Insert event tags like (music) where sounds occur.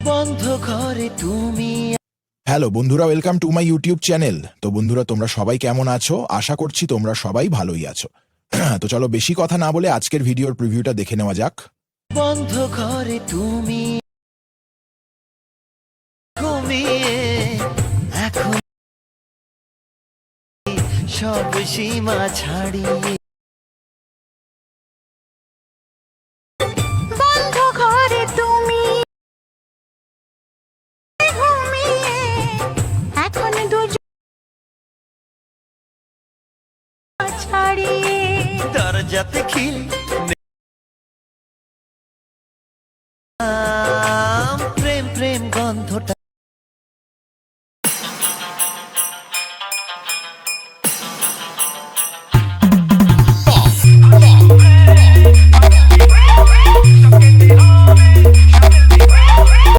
বন্ধ ঘরে তুমি হ্যালো বন্ধুরা welcome to my YouTube channel তো বন্ধুরা তোমরা সবাই কেমন আছো? আশা করছি তোমরা সবাই ভালোই আছো। (clears throat) তো চলো বেশি কথা না বলে আজকের ভিডিওর প্রিভিউটা দেখে নেওয়া যাক। বন্ধ ঘরে তুমি ঘুমিয়ে এখন সব সীমা ছাড়িয়ে যাতে খিল